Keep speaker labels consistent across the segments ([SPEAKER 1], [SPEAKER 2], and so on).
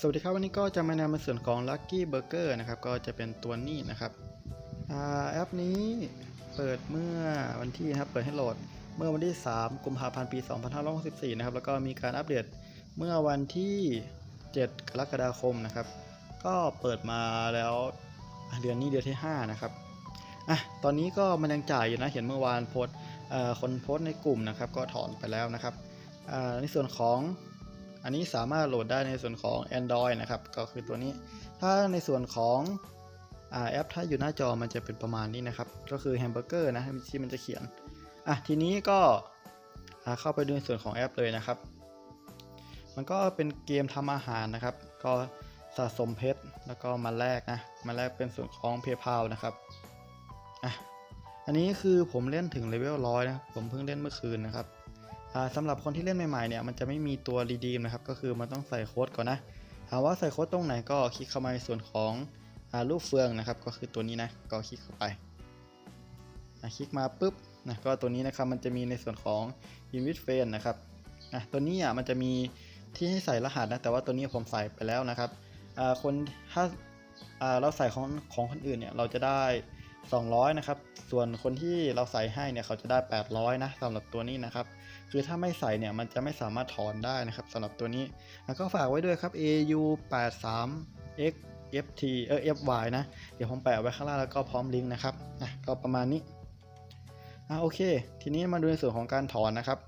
[SPEAKER 1] สวัสดีครับวันนี้ก็จะมานำในส่วนของ Lucky Burger นะครับก็จะเป็นตัวนี้นะครับอแอปนี้เปิดเมื่อวันที่นะครับเปิดให้โหลดเมื่อวันที่ 3 กุมภาพันธ์ปี 2564 นะครับแล้วก็มีการอัปเดตเมื่อวันที่ 7 กรกฎาคมนะครับ ก็เปิดมาแล้วเดือนนี้เดือนที่ 5 นะครับอะตอนนี้ก็มันยังจ่ายอยู่นะเห็นเมื่อวานโพสคนโพสในกลุ่มนะครับ ก็ถอนไปแล้วนะครับในส่วนของ อันนี้สามารถโหลดได้ในส่วนของ Android นะครับ ก็คือตัวนี้ ถ้าในส่วนของอแอปถ้าอยู่หน้าจอมันจะเป็นประมาณนี้นะครับ ก็คือแฮมเบอร์เกอร์นะที่มันจะเขียน อะทีนี้ก็เข้าไปดูในส่วนของแอปเลยนะครับ มันก็เป็นเกมทำอาหารนะครับ ก็สะสมเพชรแล้วก็มาแลกนะ มาแลกเป็นส่วนของ PayPal นะครับ อะ อันนี้คือผมเล่นถึงเลเวลร้อยนะ ผมเพิ่งเล่นเมื่อคืนนะครับ สำหรับคนที่เล่นใหม่ๆเนี่ยมันจะไม่มีตัวรีดีมนะครับก็คือมันต้องใส่โค้ดก่อนนะถามว่าใส่โค้ดตรงไหนก็คลิกเข้ามาในส่วนของอรูปเฟืองนะครับ ก็คือตัวนี้นะก็คลิกเข้าไปคลิกมาปุ๊บนะก็ตัวนี้นะครับมันจะมีในส่วนของ i n v i t f r i e n d นะครับอะตัวนี้อะมันจะมีที่ให้ใส่รหัสนะแต่ว่าตัวนี้ผมใส่ไปแล้วนะครับคนถ้าอ่าเราใส่ของของคนอื่นเนี่ยเราจะได้ 200 นะครับ ส่วนคนที่เราใส่ให้เนี่ยเขาจะได้ 800 นะสำหรับตัวนี้นะครับ คือถ้าไม่ใส่เนี่ยมันจะไม่สามารถถอนได้นะครับสำหรับตัวนี้ แล้วก็ฝากไว้ด้วยครับ AU 8 3 X FT เออ FY นะ เดี๋ยวผมแปะไว้ข้างล่างแล้วก็พร้อมลิงก์นะครับนะก็ประมาณนี้อะโอเค ทีนี้มาดูในส่วนของการถอนนะครับ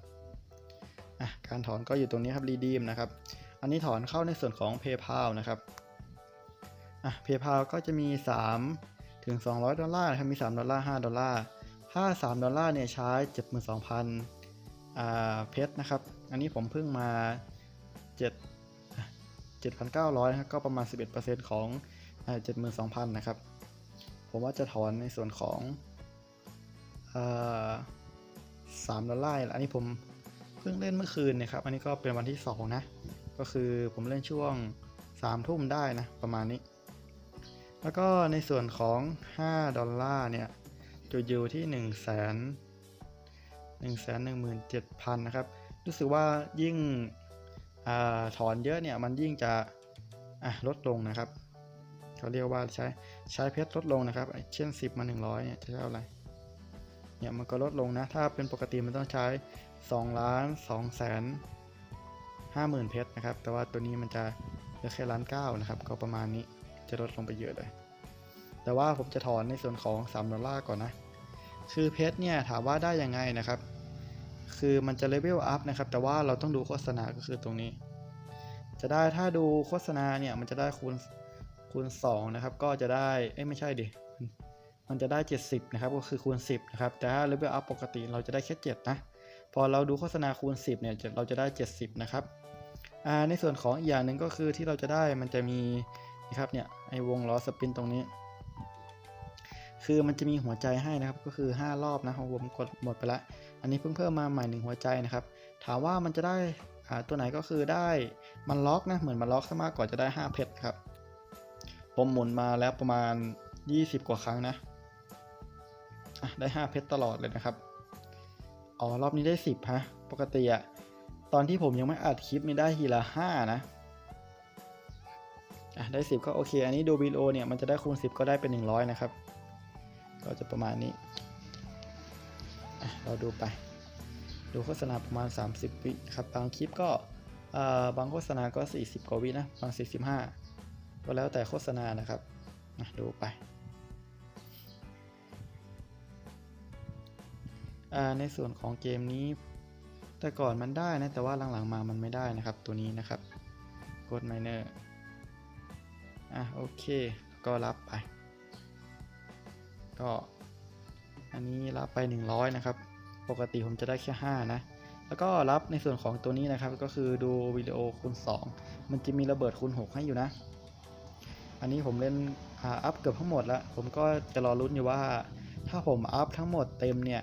[SPEAKER 1] อะการถอนก็อยู่ตรงนี้ครับ redeem นะครับ อันนี้ถอนเข้าในส่วนของ PayPal นะครับอะ PayPal ก็จะมี 3 ถึง 200 ดอลลาร์นะครับมี 3 ดอลลาร์ 5 ดอลลาร์ ถ้า 3 ดอลลาร์เนี่ยใช้ 72,000อ่า เพชรนะครับ อันนี้ผมเพิ่งมา 7 7,900นะครับก็ประมาณ 11%ของอ่า72,000 นะครับ ผมว่าจะถอนในส่วนของอ่า3ดอลลาร์อันนี้ผมเพิ่งเล่นเมื่อคืนนะครับ อันนี้ก็เป็นวันที่ 2 นะ ก็คือผมเล่นช่วง3ทุ่มได้นะ ประมาณนี้ แล้วก็ในส่วนของ 5 ดอลลาร์เนี่ยจะอยู่ที่ 1 0 0 0 0 1 1 7 0 0 0 นะครับ รู้สึกว่ายิ่งอถอนเยอะเนี่ยมันยิ่งจะอะลดลงนะครับเขาเรียกว่าใช้ใช้เพชรลดลงนะครับ เช่น 10 มา 100 เนี่ยจะเท่าไหร่เนี่ยมันก็ลดลงนะ ถ้าเป็นปกติมันต้องใช้2ล้าน2แสนห้าหมื่นเพชรนะครับ แต่ว่าตัวนี้มันจะเหลือแค่ล้านเก้านะครับ ก็ประมาณนี้จะลดลงไปเยอะเลย แต่ว่าผมจะถอนในส่วนของ3ดอลลาร์ก่อนนะ คือเพชรเนี่ยถามว่าได้ยังไงนะครับ คือมันจะเลเวลอัพนะครับ แต่ว่าเราต้องดูโฆษณาก็คือตรงนี้ จะได้ถ้าดูโฆษณาเนี่ยมันจะได้คูณคูณ2นะครับ ก็จะได้เอ้ยไม่ใช่ดิ มันจะได้ 70 นะครับ ก็คือคูณ 10 นะครับ แต่ถ้าเลเวลอัพปกติเราจะได้แค่ 7 นะ พอเราดูโฆษณาคูณ 10 เนี่ยเราจะได้ 70 นะครับในส่วนของอีกอย่างหนึ่งก็คือที่เราจะได้มันจะมีนะครับเนี่ยไอวงล้อสปินตรงนี้ คือมันจะมีหัวใจให้นะครับ ก็คือ 5 รอบนะผมกดหมดไปละ อันนี้เพิ่งเพิ่มมาใหม่หนึ่งหัวใจนะครับ ถามว่ามันจะได้ตัวไหนก็คือได้มันล็อกนะ เหมือนมันล็อกซะมากกว่าจะได้ 5 เพชรครับ ผมหมุนมาแล้วประมาณ 20 กว่าครั้งนะได้ 5 เพชรตลอดเลยนะครับ อ๋อ รอบนี้ได้ 10 ฮะ ปกติอะตอนที่ผมยังไม่อัดคลิปมีได้ทีละ 5 นะอะได้ 10 ก็โอเค อันนี้ดูวิดีโอเนี่ย มันจะได้คูณ 10 ก็ได้เป็น 100 นะครับ ก็จะประมาณนี้ เราดูไป ดูโฆษณาประมาณ 30 วิครับ บางคลิปก็บางโฆษณาก็ 40 กว่าวินะ บาง 45 ก็แล้วแต่โฆษณานะครับดูไป ในส่วนของเกมนี้ แต่ก่อนมันได้นะ แต่ว่าหลังๆมามันไม่ได้นะครับ ตัวนี้นะครับ กดไมเนอร์ อะ โอเค ก็รับไป ก็ อันนี้รับไป 100 นะครับ ปกติผมจะได้แค่ 5 นะ แล้วก็รับในส่วนของตัวนี้นะครับ ก็คือดูวิดีโอคูณ 2 มันจะมีระเบิดคูณ 6 ให้อยู่นะ อันนี้ผมเล่นอัพเกือบทั้งหมดแล้ว ผมก็จะรอรุ้นอยู่ว่า ถ้าผมอัพทั้งหมดเต็มเนี่ย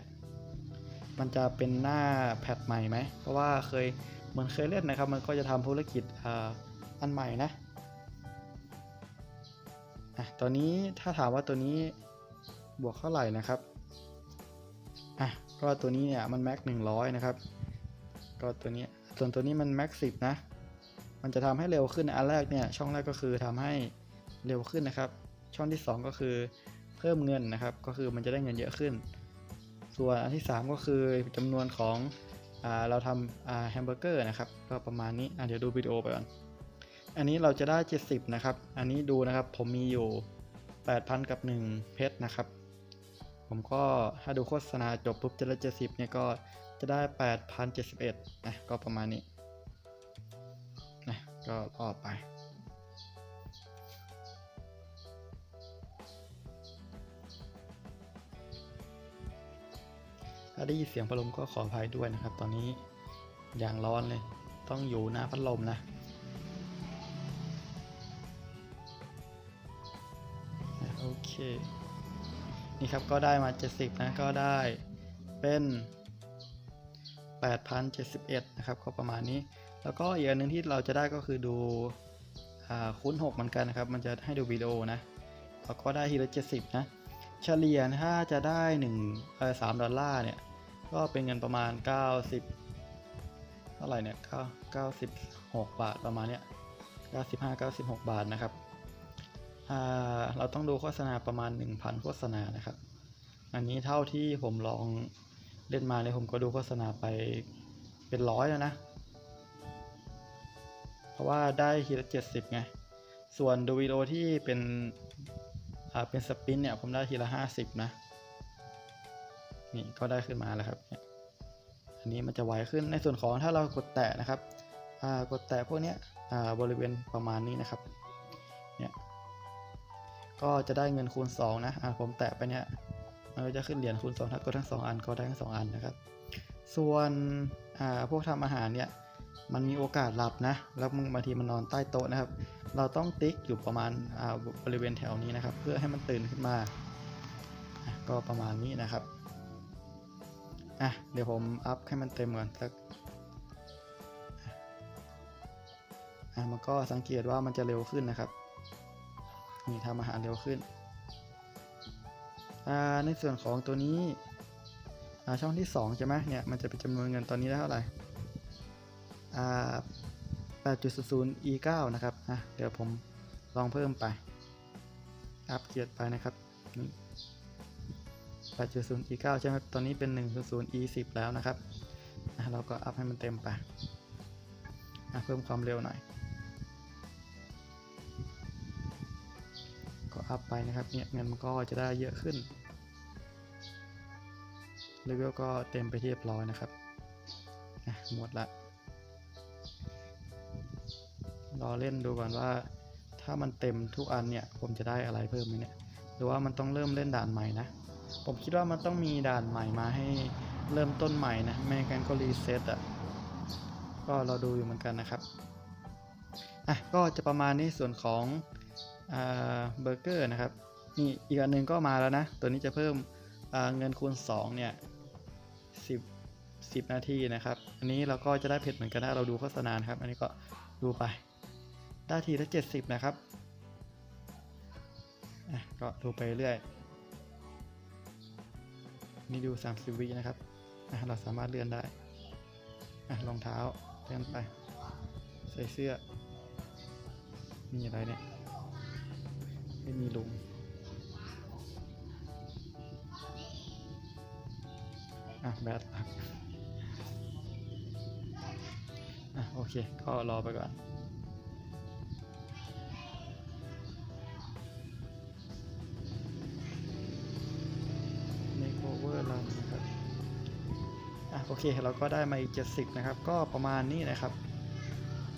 [SPEAKER 1] มันจะเป็นหน้าแพทใหม่ไหม เพราะว่าเคยเหมือนเคยเล่นนะครับ มันก็จะทำธุรกิจอันใหม่นะอะตัวนี้ถ้าถามว่าตัวนี้ บวกเท่าไหร่นะครับอะก็ตัวนี้เนี่ยมันแม็กหนึ่งร้อยนะครับ ก็ตัวนี้ส่วนตัวนี้มันแม็กสิบนะ มันจะทำให้เร็วขึ้นอันแรกเนี่ยช่องแรกก็คือทำให้เร็วขึ้นนะครับ ช่องที่ 2 ก็คือเพิ่มเงินนะครับ ก็คือมันจะได้เงินเยอะขึ้น ส่วนอันที่ 3 ก็คือจำนวนของอเราทำแฮมเบอร์เกอร์นะครับ ก็ประมาณนี้อะเดี๋ยวดูวิดีโอไปก่อน อันนี้เราจะได้ 70 นะครับ อันนี้ดูนะครับ ผมมีอยู่ 8,000 กับ 1 เพชรนะครับ ผมก็ถ้าดูโฆษณาจบปุ๊บเจะได้70เนี่ยก็จะได้8,071นะก็ประมาณนี้นะก็รอไปถ้าได้ยินเสียงพัดลมก็ขออภัยด้วยนะครับ ตอนนี้อย่างร้อนเลย ต้องอยู่หน้าพัดลมนะโอเค นี่ครับก็ได้มา 70 นะก็ได้เป็น8,071 นะครับ ก็ประมาณนี้ แล้วก็อีกอันหนึงที่เราจะได้ก็คือดูอ่าคูณ6เหมือนกันนะครับ มันจะให้ดูวิดีโอนะแล้วก็ได้ทีละ70 นะ เฉลี่ยถ้าจะได้1เอ่อ3ดอลลาร์เนี่ย ก็เป็นเงินประมาณ 90 เท่าไหร่เนี่ย96 บาทประมาณเนี้ย95 96 บาทนะครับ เราต้องดูโฆษณาประมาณ 1,000 โฆษณานะครับ อันนี้เท่าที่ผมลองเล่นมาเนี่ยผมก็ดูโฆษณาไปเป็นร้อยแล้วนะ เพราะว่าได้ทีละ70ไง ส่วนดูวิดีโอที่เป็นเป็นสปินเนี่ยผมได้ทีละ50นะ นี่ก็ได้ขึ้นมาแล้วครับ อันนี้มันจะไวขึ้นในส่วนของถ้าเรากดแตะนะครับกดแตะพวกนี้บริเวณประมาณนี้นะครับ ก็จะได้เงินคูณ 2 นะ อ่าผมแตะไปเนี่ย มันก็จะขึ้นเหรียญคูณ2ถ้ากดทั้ง 2 อันก็ได้ทั้ง 2 อันนะครับ ส่วน อ่า พวกทำอาหารเนี่ย มันมีโอกาสหลับนะ แล้วบางทีมันนอนใต้โต๊ะนะครับ เราต้องติ๊กอยู่ประมาณ อ่า บริเวณแถวนี้นะครับ เพื่อให้มันตื่นขึ้นมา ก็ประมาณนี้นะครับ อะ เดี๋ยวผมอัพให้มันเต็มก่อนสักอะมันก็สังเกตว่ามันจะเร็วขึ้นนะครับ นี่ทำอาหารเร็วขึ้น ในส่วนของตัวนี้ช่องที่2ใช่ไหมเนี่ยมันจะเป็นจำนวนเงินตอนนี้ได้เท่าไหร่8.00 e 9นะครับอะเดี๋ยวผมลองเพิ่มไป อัพเกียรไปนะครับนี่8.0 e 9ใช่ไหมตอนนี้เป็น1.0 e 10แล้วนะครับ เราก็อัพให้มันเต็มไป เพิ่มความเร็วหน่อย อัพไปนะครับเนี่ยเงินมันก็จะได้เยอะขึ้นเลเวลก็เต็มไปที่เรียบร้อยนะครับหมดละรอเล่นดูก่อนว่าถ้ามันเต็มทุกอันเนี่ยผมจะได้อะไรเพิ่มไหมเนี่ยหรือว่ามันต้องเริ่มเล่นด่านใหม่นะ ผมคิดว่ามันต้องมีด่านใหม่มาให้เริ่มต้นใหม่นะไม่งั้นก็รีเซ็ตอะก็เราดูอยู่เหมือนกันนะครับอะก็จะประมาณนี้ส่วนของ เบอร์เกอร์นะครับนี่อีกอันหนึ่งก็มาแล้วนะ ตัวนี้จะเพิ่มเงินคูณ 2 เนี่ย10 10 นาทีนะครับ อันนี้เราก็จะได้เพชรเหมือนกันนะเราดูโฆษณานครับ อันนี้ก็ดูไป ได้ทีละ70 นะครับก็ดูไปเรื่อย นี่ดู 30 วินะครับเราสามารถเลื่อนได้รองเท้าเลื่อนไป ใส่เสื้อ มีอะไรเนี่ย ไม่มีลุงอะแบทลักอะโอเค ก็รอไปก่อน Makeover Run นะครับอะโอเค เราก็ได้มาอีก 70 นะครับ ก็ประมาณนี้นะครับ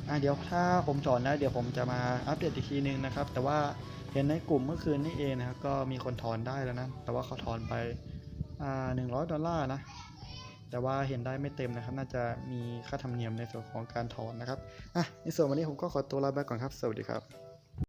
[SPEAKER 1] อะเดี๋ยวถ้าผมถอนนะเดี๋ยวผมจะมาอัปเดตอีกทีนึงนะครับ แต่ว่าเห็นในกลุ่มเมื่อคืนนี่เองนะครับก็มีคนถอนได้แล้วนะ แต่ว่าเขาถอนไปอ่า100ดอลลาร์นะแต่ว่าเห็นได้ไม่เต็มนะครับ น่าจะมีค่าธรรมเนียมในส่วนของการถอนนะครับอะในส่วนวันนี้ผมก็ขอตัวลาไปก่อนครับ สวัสดีครับ